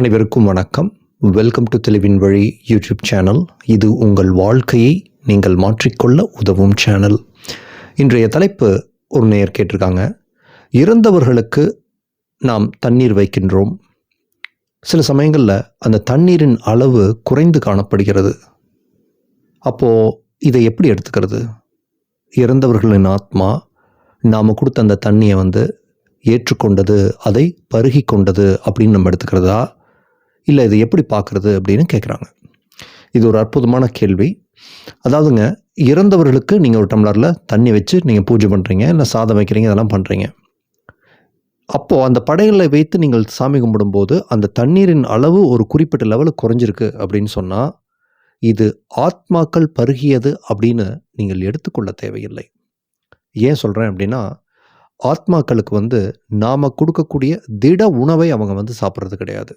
அனைவருக்கும் வணக்கம். Welcome to தெளிவின் வழி யூடியூப் சேனல் இது உங்கள் வாழ்க்கையை நீங்கள் மாற்றிக்கொள்ள உதவும் சேனல் இன்றைய தலைப்பு ஒரு நேர் கேட்டிருக்காங்க. இறந்தவர்களுக்கு நாம் தண்ணீர் வைக்கின்றோம். சில சமயங்களில் அந்த தண்ணீரின் அளவு குறைந்து காணப்படுகிறது. அப்போது இதை எப்படி எடுத்துக்கிறது? இறந்தவர்களின் ஆத்மா நாம் கொடுத்த அந்த தண்ணியை வந்து ஏற்றுக்கொண்டது அதை பருகி கொண்டது அப்படின்னு நம்ம எடுத்துக்கிறதா? இல்லை இதை எப்படி பார்க்குறது? அப்படின்னு கேட்குறாங்க இது ஒரு அற்புதமான கேள்வி. அதாவதுங்க இறந்தவர்களுக்கு நீங்கள் ஒரு டம்ளரில் தண்ணி வச்சு நீங்கள் பூஜை பண்ணுறீங்க இல்லை சாதம் வைக்கிறீங்க இதெல்லாம் பண்ணுறீங்க அப்போது அந்த படைகளை வைத்து நீங்கள் சாமி கும்பிடும்போது அந்த தண்ணீரின் அளவு ஒரு குறிப்பிட்ட லெவலுக்கு குறைஞ்சிருக்கு அப்படின்னு சொன்னால் இது ஆத்மாக்கள் பருகியது அப்படின்னு நீங்கள் எடுத்துக்கொள்ள தேவையில்லை. ஏன் சொல்கிறேன் அப்படின்னா ஆத்மாக்களுக்கு வந்து நாம் கொடுக்கக்கூடிய திட உணவை அவங்க வந்து சாப்பிட்றது கிடையாது.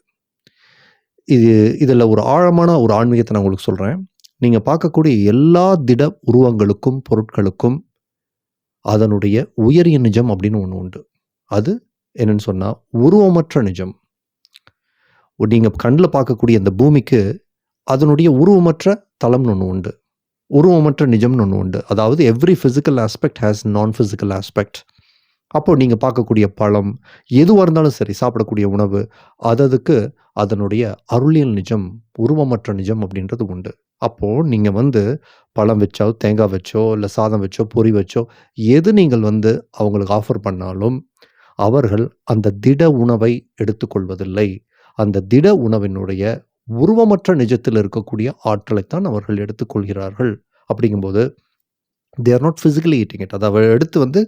இது இதில் ஒரு ஆழமான ஒரு ஆன்மீகத்தை நான் உங்களுக்கு சொல்கிறேன் நீங்கள் பார்க்கக்கூடிய எல்லா திட உருவங்களுக்கும் பொருட்களுக்கும் அதனுடைய உயரிய நிஜம் அப்படின்னு ஒன்று உண்டு. அது என்னன்னு சொன்னால் உருவமற்ற நிஜம். நீங்கள் கண்ணில் பார்க்கக்கூடிய அந்த பூமிக்கு அதனுடைய உருவமற்ற தளம்னு ஒன்று உண்டு. உருவமற்ற நிஜம்னு ஒன்று உண்டு. அதாவது every physical aspect has non physical aspect அப்போ நீங்கள் பார்க்கக்கூடிய பழம் எதுவாக இருந்தாலும் சரி சாப்பிடக்கூடிய உணவு அததுக்கு அதனுடைய அருளியல் நிஜம் உருவமற்ற நிஜம் அப்படின்றது உண்டு. அப்போது நீங்கள் வந்து பழம் வச்சோ தேங்காய் வச்சோ இல்லை சாதம் வச்சோ பொரி வச்சோ எது நீங்கள் வந்து அவங்களுக்கு ஆஃபர் பண்ணாலும் அவர்கள் அந்த திட உணவை எடுத்துக்கொள்வதில்லை. அந்த திட உணவினுடைய உருவமற்ற நிஜத்தில் இருக்கக்கூடிய ஆற்றலைத்தான் அவர்கள் எடுத்துக்கொள்கிறார்கள். அப்படிங்கும்போது they are not physically eating it அதை எடுத்து வந்து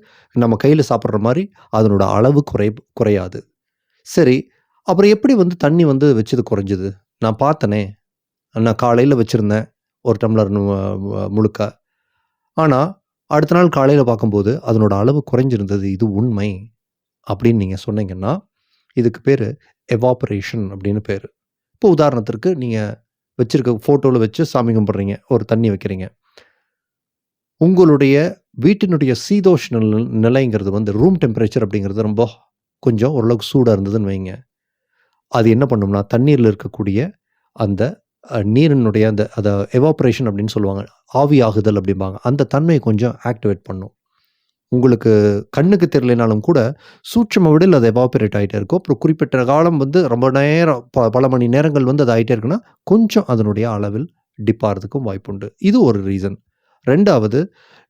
நம்ம கையில் சாப்பிட்ற மாதிரி அதனோட அளவு குறை குறையாது. சரி அப்புறம் எப்படி வந்து தண்ணி வந்து வச்சது குறைஞ்சது? நான் பார்த்தனே. நான் காலையில் வச்சுருந்தேன். ஒரு டம்ளர் முழுக்க. ஆனால் அடுத்த நாள் காலையில் பார்க்கும்போது அதனோட அளவு குறைஞ்சிருந்தது. இது உண்மை. அப்படின்னு நீங்கள் சொன்னீங்கன்னா இதுக்கு பேர் எவாபரேஷன் அப்படின்னு பேர். இப்போ உதாரணத்திற்கு நீங்கள் வச்சுருக்க ஃபோட்டோவில் வச்சு சாமி கும்பிட்றீங்க. ஒரு தண்ணி வைக்கிறீங்க. உங்களுடைய வீட்டினுடைய சீதோஷ்ண நிலைங்கிறது வந்து ரூம் டெம்பரேச்சர் அப்படிங்கிறது ரொம்ப கொஞ்சம் ஓரளவுக்கு சூடாக இருந்ததுன்னு வைங்க. அது என்ன பண்ணும்னா தண்ணீரில் இருக்கக்கூடிய அந்த நீரினுடைய அந்த அதை எவாப்ரேஷன் அப்படின்னு சொல்லுவாங்க. ஆவி ஆகுதல் அப்படிம்பாங்க. அந்த தன்மையை கொஞ்சம் ஆக்டிவேட் பண்ணும். உங்களுக்கு கண்ணுக்கு தெரியலனாலும் கூட சூட்சம விடல் அது எவாபரேட் ஆகிட்டே இருக்கும். அப்புறம் குறிப்பிட்ட காலம் வந்து ரொம்ப நேரம் ப பல மணி நேரங்கள் வந்து அது ஆகிட்டே இருக்குன்னா கொஞ்சம் அதனுடைய அளவில் டிப்பாகிறதுக்கும் வாய்ப்புண்டு. இது ஒரு ரீசன் ரெண்டாவது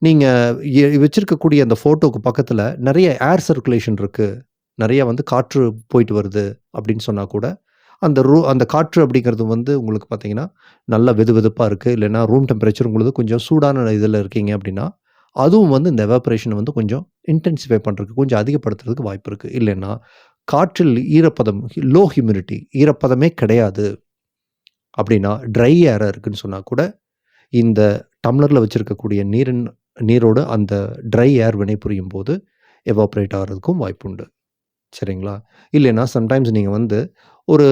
நீங்கள் வச்சிருக்கக்கூடிய அந்த ஃபோட்டோக்கு பக்கத்தில் நிறைய ஏர் சர்க்குலேஷன் இருக்குது நிறைய வந்து காற்று போயிட்டு வருது அப்படின்னு சொன்னால் கூட அந்த ரூ அந்த காற்று அப்படிங்கிறது வந்து உங்களுக்கு பார்த்தீங்கன்னா நல்ல வெது வெதுப்பாக இருக்குது இல்லைன்னா ரூம் டெம்பரேச்சர் உங்களுக்கு கொஞ்சம் சூடான இதில் இருக்கீங்க அப்படின்னா அதுவும் வந்து இந்த எவாப்ரேஷனை வந்து கொஞ்சம் இன்டென்சிஃபை பண்ணுறதுக்கு கொஞ்சம் அதிகப்படுத்துறதுக்கு வாய்ப்பு இருக்குது இல்லைன்னா காற்றில் ஈரப்பதம் லோ ஹியூமிடிட்டி ஈரப்பதமே கிடையாது. அப்படின்னா ட்ரை ஏராக இருக்குதுன்னு சொன்னால் கூட இந்த டம்ளரில் வச்சுருக்கக்கூடிய நீரின் நீரோடு அந்த ட்ரை ஏர் வினைபுரியும் போது எவாப்ரேட் ஆகிறதுக்கும் வாய்ப்புண்டு. சரிங்களா? இல்லைன்னா சம்டைம்ஸ் நீங்கள் வந்து ஒரு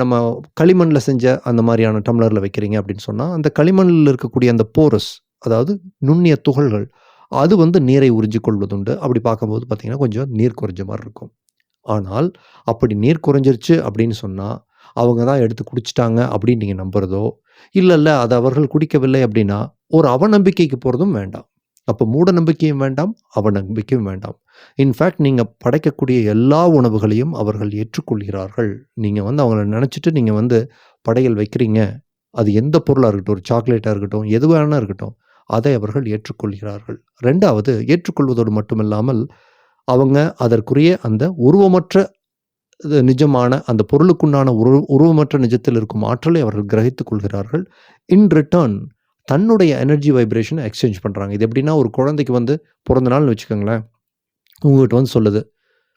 நம்ம களிமண்ணில் செஞ்ச அந்த மாதிரியான டம்ளரில் வைக்கிறீங்க அப்படின்னு சொன்னால் அந்த களிமண்ணில் இருக்கக்கூடிய அந்த போரஸ் அதாவது நுண்ணிய துகள்கள் அது வந்து நீரை உறிஞ்சிக் கொள்வதுண்டு அப்படி பார்க்கும்போது பார்த்திங்கன்னா கொஞ்சம் நீர் குறைஞ்ச மாதிரி இருக்கும். ஆனால் அப்படி நீர் குறைஞ்சிருச்சு அப்படின்னு சொன்னால் அவங்க தான் எடுத்து குடிச்சிட்டாங்க அப்படின்னு நீங்கள் நம்புறதோ இல்லை இல்லை அது அவர்கள் குடிக்கவில்லை அப்படின்னா ஒரு அவநம்பிக்கைக்கு போகிறதும் வேண்டாம். அப்போ மூட நம்பிக்கையும் வேண்டாம் அவநம்பிக்கையும் வேண்டாம். இன்ஃபேக்ட் நீங்கள் படைக்கக்கூடிய எல்லா உணவுகளையும் அவர்கள் ஏற்றுக்கொள்கிறார்கள். நீங்கள் வந்து அவங்கள நினச்சிட்டு நீங்கள் வந்து படையல் வைக்கிறீங்க. அது எந்த பொருளாக இருக்கட்டும் ஒரு சாக்லேட்டாக இருக்கட்டும் எது வேணா இருக்கட்டும் அதை அவர்கள் ஏற்றுக்கொள்கிறார்கள். ரெண்டாவது ஏற்றுக்கொள்வதோடு மட்டுமில்லாமல் அவங்க அதற்குரிய அந்த உருவமற்ற நிஜமான அந்த பொருளுக்குண்டான உரு உருவமற்ற நிஜத்தில் இருக்கும் ஆற்றலை அவர்கள் கிரகித்துக் கொள்கிறார்கள். இன் ரிட்டர்ன் தன்னுடைய எனர்ஜி வைப்ரேஷனை எக்ஸ்சேஞ்ச் பண்ணுறாங்க இது எப்படின்னா ஒரு குழந்தைக்கு வந்து பிறந்த நாள்னு வச்சுக்கோங்களேன். உங்ககிட்ட வந்து சொல்லுது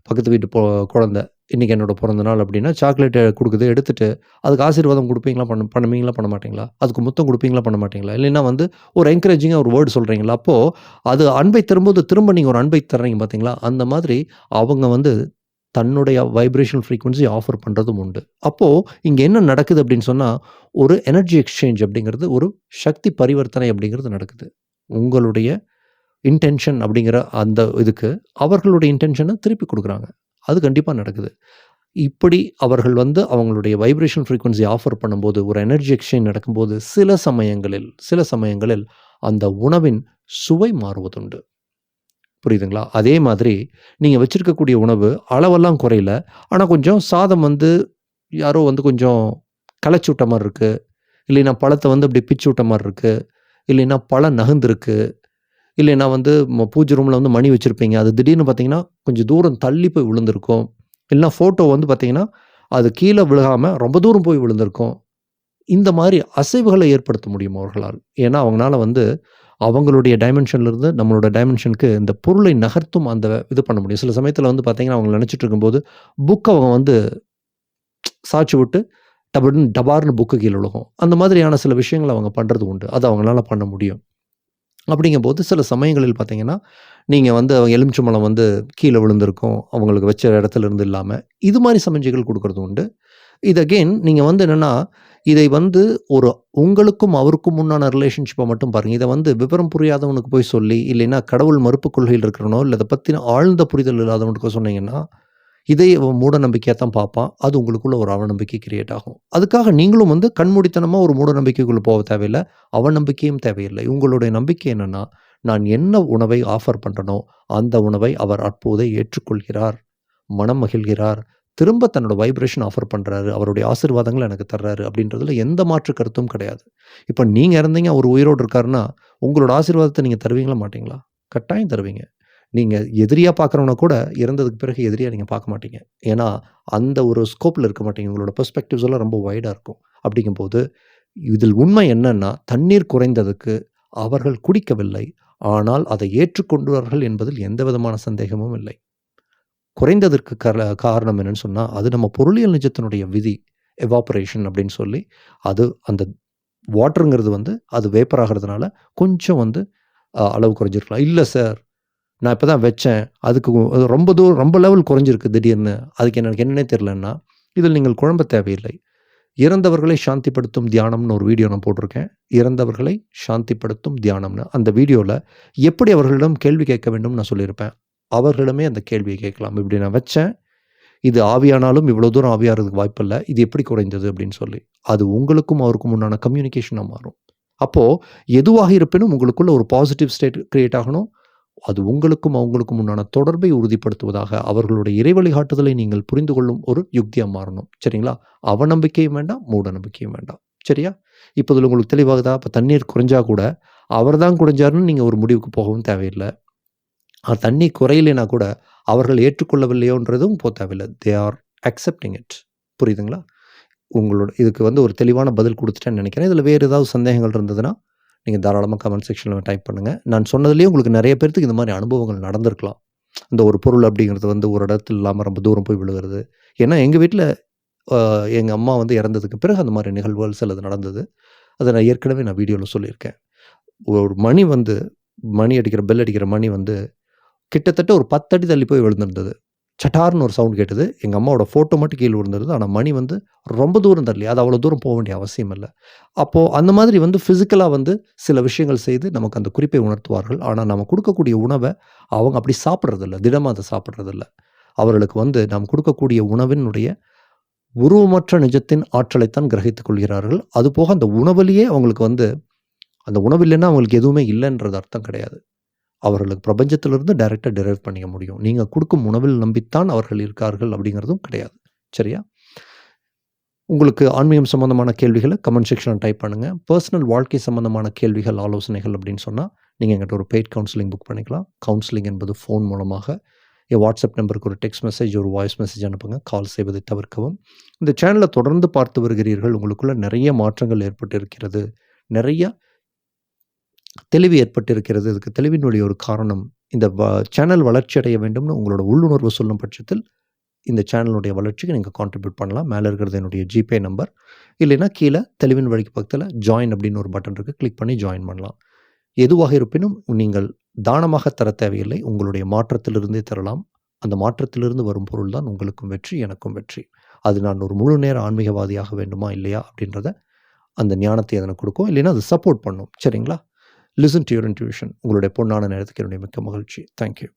பக்கத்து வீட்டு பொ குழந்த இன்றைக்கி என்னோட பிறந்த நாள் அப்படின்னா சாக்லேட்டை கொடுக்குது எடுத்துட்டு அதுக்கு ஆசீர்வாதம் கொடுப்பீங்களா? பண்ண பண்ணுவீங்களா? பண்ண மாட்டீங்களா? அதுக்கு முத்தம் கொடுப்பீங்களா? பண்ண மாட்டீங்களா? இல்லைன்னா வந்து ஒரு என்கரேஜிங்காக ஒரு வேர்டு சொல்கிறீங்களா அப்போது அது அன்பை தரும்போது திரும்ப நீங்கள் ஒரு அன்பை தர்றீங்க பார்த்தீங்களா அந்த மாதிரி அவங்க வந்து தன்னுடைய வைப்ரேஷனல் ஃப்ரீக்வன்சி ஆஃபர் பண்ணுறதும் உண்டு. அப்போது இங்கே என்ன நடக்குது அப்படின்னு சொன்னால் ஒரு எனர்ஜி எக்ஸ்சேஞ்ச் அப்படிங்கிறது ஒரு சக்தி பரிவர்த்தனை அப்படிங்கிறது நடக்குது. உங்களுடைய இன்டென்ஷன் அப்படிங்கிற அந்த இதுக்கு அவர்களுடைய இன்டென்ஷனை திருப்பி கொடுக்குறாங்க. அது கண்டிப்பாக நடக்குது. இப்படி அவர்கள் வந்து அவங்களுடைய வைப்ரேஷன் ஃப்ரீக்வன்சி ஆஃபர் பண்ணும்போது, ஒரு எனர்ஜி எக்ஸ்சேஞ்ச் நடக்கும்போது, சில சமயங்களில் சில சமயங்களில் அந்த உணவின் சுவை மாறுவதுண்டு. புரியுதுங்களா? அதே மாதிரி நீங்கள் வச்சுருக்கக்கூடிய உணவு அளவெல்லாம் குறையல. ஆனால் கொஞ்சம் சாதம் வந்து யாரோ வந்து கொஞ்சம் களைச்சி விட்ட மாதிரி இருக்குது இல்லைன்னா பழத்தை வந்து அப்படி பிச்சு விட்ட மாதிரி இருக்குது இல்லைன்னா பழம் நகர்ந்திருக்கு. இல்லைன்னா வந்து ம பூஜை ரூமில் வந்து மணி வச்சுருப்பீங்க அது திடீர்னு பார்த்தீங்கன்னா, கொஞ்சம் தூரம் தள்ளி போய் விழுந்திருக்கும். இல்லைன்னா ஃபோட்டோ வந்து பார்த்தீங்கன்னா, அது கீழே விழுகாமல் ரொம்ப தூரம் போய் விழுந்திருக்கும். இந்த மாதிரி அசைவுகளை ஏற்படுத்த முடியும் அவர்களால். ஏன்னா, அவங்களால வந்து அவங்களுடைய டைமென்ஷன்லேருந்து நம்மளோட டைமென்ஷனுக்கு இந்த பொருளை நகர்த்தும் அந்த இது பண்ண முடியும். சில சமயத்தில் வந்து பார்த்தீங்கன்னா, அவங்க நினச்சிட்டு இருக்கும்போது, புக் அவங்க வந்து சாய்ச்சு விட்டு டபுடுன்னு டபார்னு புக்கு கீழே விழுகும். அந்த மாதிரியான சில விஷயங்களை அவங்க பண்ணுறது உண்டு. அது அவங்களால பண்ண முடியும். அப்படிங்கும்போது சில சமயங்களில் பார்த்தீங்கன்னா, நீங்கள் வந்து அவங்க எலுமிச்சம்பழம் வந்து கீழே விழுந்திருக்கும். அவங்களுக்கு வச்ச இடத்துல இருந்து இல்லாமல் இது மாதிரி சமிஞ்சைகள் கொடுக்கறது உண்டு. இது அகெயின் நீங்கள் வந்து என்னன்னா, இதை வந்து ஒரு உங்களுக்கும் அவருக்கும் முன்னான ரிலேஷன்ஷிப்பை மட்டும் பாருங்கள் இதை வந்து விவரம் புரியாதவனுக்கு போய் சொல்லி, இல்லைன்னா கடவுள் மறுப்பு கொள்கையில் இருக்கிறவனோ, இல்லை அதை பற்றின ஆழ்ந்த புரிதல் இல்லாதவனுக்கு சொன்னீங்கன்னா, இதை மூட நம்பிக்கையாக தான் பார்ப்பான். அது உங்களுக்குள்ள ஒரு அவநம்பிக்கை கிரியேட் ஆகும். அதுக்காக நீங்களும் வந்து கண்மூடித்தனமாக ஒரு மூட நம்பிக்கைக்குள்ளே போக தேவையில்லை அவநம்பிக்கையும் தேவையில்லை. உங்களுடைய நம்பிக்கை என்னென்னா நான் என்ன உணவை ஆஃபர் பண்ணுறனோ அந்த உணவை அவர் அப்போதே ஏற்றுக்கொள்கிறார். மனம் மகிழ்கிறார். திரும்ப தன்னோட வைப்ரேஷன் ஆஃபர் பண்ணுறாரு அவருடைய ஆசிர்வாதங்களை எனக்கு தர்றாரு அப்படின்றதுல எந்த மாற்று கருத்தும் கிடையாது. இப்போ நீங்கள் இறந்தீங்க, அவர் உயிரோடு இருக்காருன்னா, உங்களோட ஆசீர்வாதத்தை நீங்கள் தருவீங்களா? மாட்டிங்களா கட்டாயம் தருவீங்க. நீங்கள் எதிரியாக பார்க்குறவன கூட இறந்ததுக்கு பிறகு எதிரியாக நீங்கள் பார்க்க மாட்டீங்க. ஏன்னா, அந்த ஒரு ஸ்கோப்பில் இருக்க மாட்டீங்க. உங்களோட பெர்ஸ்பெக்டிவ்ஸ் எல்லாம் ரொம்ப வைடாக இருக்கும். அப்படிங்கும்போது, இதில் உண்மை என்னன்னா, தண்ணீர் குறைந்ததுக்கு அவர்கள் குடிக்கவில்லை. ஆனால் அதை ஏற்றுக்கொண்டார்கள் என்பதில் எந்த விதமான சந்தேகமும் இல்லை. குறைந்ததற்கு கர காரணம் என்னன்னு சொன்னால் அது நம்ம பொருளியல் நிஜத்தினுடைய விதி. எவாப்ரேஷன் அப்படின்னு சொல்லி, அது அந்த வாட்டருங்கிறது வந்து அது வேப்பர் ஆகிறதுனால கொஞ்சம் வந்து அளவு குறைஞ்சிருக்கலாம். இல்லை சார், நான் இப்போ தான் வச்சேன். அதுக்கு ரொம்ப தூரம் ரொம்ப லெவல் குறைஞ்சிருக்கு திடீர்னு. அதுக்கு எனக்கு என்னன்னே தெரிலன்னா இதில் நீங்கள் குழம்ப தேவையில்லை. இறந்தவர்களை சாந்திப்படுத்தும் தியானம்னு ஒரு வீடியோ நான் போட்டிருக்கேன். இறந்தவர்களை சாந்திப்படுத்தும் தியானம்னு. அந்த வீடியோவில் எப்படி அவர்களிடம் கேள்வி கேட்க வேண்டும் நான் சொல்லியிருப்பேன். அவர்களிடமே அந்த கேள்வியை கேட்கலாம். இப்படி நான் வச்சேன். இது ஆவியானாலும் இவ்வளோ தூரம் ஆவியாறதுக்கு வாய்ப்பில்லை இது எப்படி குறைந்தது அப்படின்னு சொல்லி. அது உங்களுக்கும் அவருக்கும் உண்டான கம்யூனிகேஷனாக மாறும். அப்போது எதுவாக இருப்பினும் உங்களுக்குள்ள ஒரு பாசிட்டிவ் ஸ்டேட் க்ரியேட் ஆகணும். அது உங்களுக்கும் அவங்களுக்கும் உண்டான தொடர்பை உறுதிப்படுத்துவதாக, அவர்களுடைய இறை வழிகாட்டுதலை நீங்கள் புரிந்து கொள்ளும் ஒரு யுக்தியாக மாறணும். சரிங்களா? அவநம்பிக்கையும் வேண்டாம், மூட நம்பிக்கையும் வேண்டாம். சரியா? இப்போதில் உங்களுக்கு தெளிவாகுதா? இப்போ தண்ணீர் குறைஞ்சா கூட, அவர் தான் குறைஞ்சாருன்னு நீங்கள் ஒரு முடிவுக்கு போகவும் தேவையில்லை தண்ணி குறையலைன்னா கூட, அவர்கள் ஏற்றுக்கொள்ளவில்லையோன்றதும் போ தே ஆர் அக்செப்டிங் இட். புரியுதுங்களா? உங்களோட இதுக்கு வந்து ஒரு தெளிவான பதில் கொடுத்துட்டேன்னு நினைக்கிறேன் இதில் வேறு ஏதாவது சந்தேகங்கள் இருந்ததுன்னா, நீங்கள் தாராளமாக கமெண்ட் செக்ஷனில் டைப் பண்ணுங்கள் நான் சொன்னதுலேயே உங்களுக்கு நிறைய பேர்த்துக்கு இந்த மாதிரி அனுபவங்கள் நடந்திருக்கலாம். இந்த ஒரு பொருள் அப்படிங்கிறது வந்து ஒரு இடத்துல இல்லாமல் ரொம்ப தூரம் போய் விழுகுறது. ஏன்னா எங்கள் வீட்டில் எங்கள் அம்மா வந்து இறந்ததுக்கு பிறகு அந்த மாதிரி நிகழ்வுகள் சிலது நடந்தது. அதை நான் ஏற்கனவே நான் வீடியோவில் சொல்லியிருக்கேன். ஒரு மணி வந்து மணி அடிக்கிற பெல் அடிக்கிற மணி வந்து கிட்டத்தட்ட ஒரு 10 அடி தள்ளி போய் விழுந்திருந்தது. சட்டார்னு ஒரு சவுண்ட் கேட்டது. எங்கள் அம்மாவோட ஃபோட்டோ மட்டும் கீழே விழுந்திருந்தது. ஆனால் மணி வந்து ரொம்ப தூரம் தள்ளி. அது அவ்வளோ தூரம் போக வேண்டிய அவசியம் இல்லை அப்போது அந்த மாதிரி வந்து ஃபிசிக்கலாக வந்து சில விஷயங்கள் செய்து நமக்கு அந்த குறிப்பை உணர்த்துவார்கள். ஆனால் நம்ம கொடுக்கக்கூடிய உணவை அவங்க அப்படி சாப்பிட்றதில்ல திடமாக அதை சாப்பிட்றதில்ல அவர்களுக்கு வந்து நாம் கொடுக்கக்கூடிய உணவினுடைய உருவமற்ற நிஜத்தின் ஆற்றலைத்தான் கிரகித்துக் கொள்கிறார்கள். அதுபோக அந்த உணவுலேயே அவங்களுக்கு வந்து அந்த உணவு இல்லைன்னா அவங்களுக்கு எதுவுமே இல்லைன்றது அர்த்தம் கிடையாது. அவர்களுக்கு பிரபஞ்சத்திலிருந்து டைரெக்டாக டிரைவ் பண்ணிக்க முடியும். நீங்கள் கொடுக்கும் உணவில் நம்பித்தான் அவர்கள் இருக்கார்கள் அப்படிங்கிறதும் கிடையாது. சரியா? உங்களுக்கு ஆன்மீகம் சம்மந்தமான கேள்விகளை கமெண்ட் செக்ஷனில் டைப் பண்ணுங்கள் பர்சனல் வாழ்க்கை சம்மந்தமான கேள்விகள், ஆலோசனைகள் அப்படின்னு சொன்னால் நீங்கள் என்கிட்ட ஒரு பெய்ட் கவுன்சிலிங் புக் பண்ணிக்கலாம். கவுன்சிலிங் என்பது ஃபோன் மூலமாக என் வாட்ஸ்அப் நம்பருக்கு ஒரு டெக்ஸ்ட் மெசேஜ், ஒரு வாய்ஸ் மெசேஜ் அனுப்புங்க. கால் செய்வதை தவிர்க்கவும். இந்த சேனலை தொடர்ந்து பார்த்து வருகிறீர்கள். உங்களுக்குள்ள நிறைய மாற்றங்கள் ஏற்பட்டு இருக்கிறது நிறையா தெளிவு ஏற்பட்டிருக்கிறது. இதுக்கு தெளிவினுடைய ஒரு காரணம், இந்த வ சேனல் வளர்ச்சி அடைய வேண்டும்னு உங்களோட உள்ளுணர்வு சொல்லும் பட்சத்தில், இந்த சேனலுடைய வளர்ச்சிக்கு நீங்கள் கான்ட்ரிபியூட் பண்ணலாம். மேலே இருக்கிறது என்னுடைய ஜிபே நம்பர். இல்லைன்னா கீழே தெளிவின் வழிக்கு பக்கத்தில் ஜாயின் அப்படின்னு ஒரு பட்டன் இருக்குது கிளிக் பண்ணி ஜாயின் பண்ணலாம். எதுவாக இருப்பினும் நீங்கள் தானமாக தர தேவையில்லை. உங்களுடைய மாற்றத்திலிருந்தே தரலாம். அந்த மாற்றத்திலிருந்து வரும் பொருள் தான் உங்களுக்கும் வெற்றி, எனக்கும் வெற்றி. அது நான் ஒரு முழு நேர ஆன்மீகவாதியாக வேண்டுமா? இல்லையா? அப்படின்றத அந்த ஞானத்தை அதனை கொடுக்கும் இல்லைன்னா அது சப்போர்ட் பண்ணும். சரிங்களா? Listen to your intuition. உங்களுடைய பொண்ணான நேரத்துக்கு என்னுடைய மிக்க மகிழ்ச்சி. Thank you.